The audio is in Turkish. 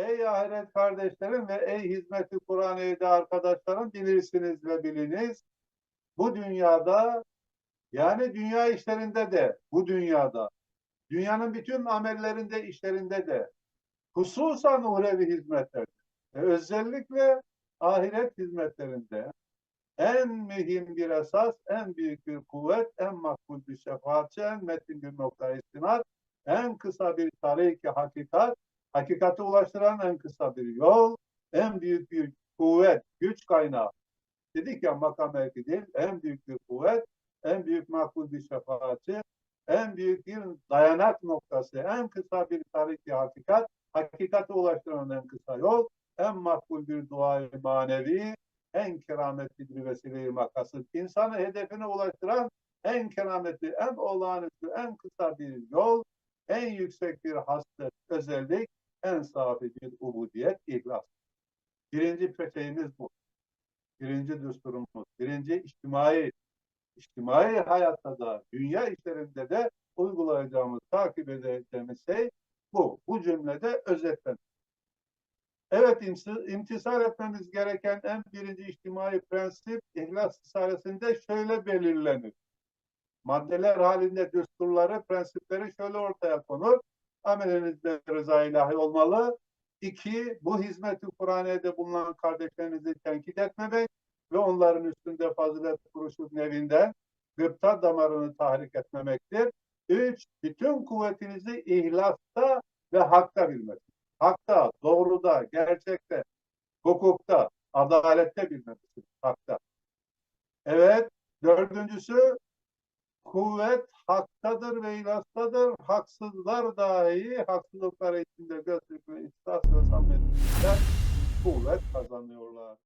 Ey ahiret kardeşlerim ve ey hizmeti Kur'an-ı arkadaşlarım bilirsiniz ve biliniz. Bu dünyada yani dünya işlerinde de bu dünyada dünyanın bütün amellerinde işlerinde de hususan uhrevi hizmetlerde ve özellikle ahiret hizmetlerinde en mühim bir esas, en büyük bir kuvvet, en makbul bir şefaatçi, en metin bir nokta istinad, en kısa bir tarih hakikat, hakikate ulaştıran en kısa bir yol, en büyük bir kuvvet, güç kaynağı. Dedik ya makam belki değil, en büyük bir kuvvet, en büyük makbul bir şefaatçi, en büyük bir dayanak noktası, en kısa bir tarihi hakikat, hakikate ulaştıran en kısa yol, en makbul bir duayı manevi, en kerametli bir vesile-i makasıd, insanı hedefine ulaştıran en kerametli, en olağanüstü, en kısa bir yol, en yüksek bir hasret, özellik, en safi bir ubudiyet, ihlas. Birinci şeyimiz bu. Birinci düsturumuz, birinci içtimai, içtimai hayatta da, dünya işlerinde de uygulayacağımız, takip edeceğimiz şey bu. Bu cümlede özetlenir. Evet, imtisal etmemiz gereken en birinci içtimai prensip İhlas Risalesi'nde şöyle belirlenir. Maddeler halinde düsturları, prensipleri şöyle ortaya konur. Amelinizde rıza ilahi olmalı. İki, bu hizmeti Kur'an'da bulunan kardeşlerinizi tenkit etmemek ve onların üstünde fazilet kuruşu nevinden gıpta damarını tahrik etmemektir. Üç, bütün kuvvetinizi ihlasta ve hakta bilmek hakta, doğruda, gerçekte, hukukta, adalette bilmelisin. Hakta. Evet, dördüncüsü kuvvet haktadır ve ilastadır. Haksızlar dahi haksızlıkları içinde gözlük ve ihsas ve samimiyetle kuvvet kazanıyorlar.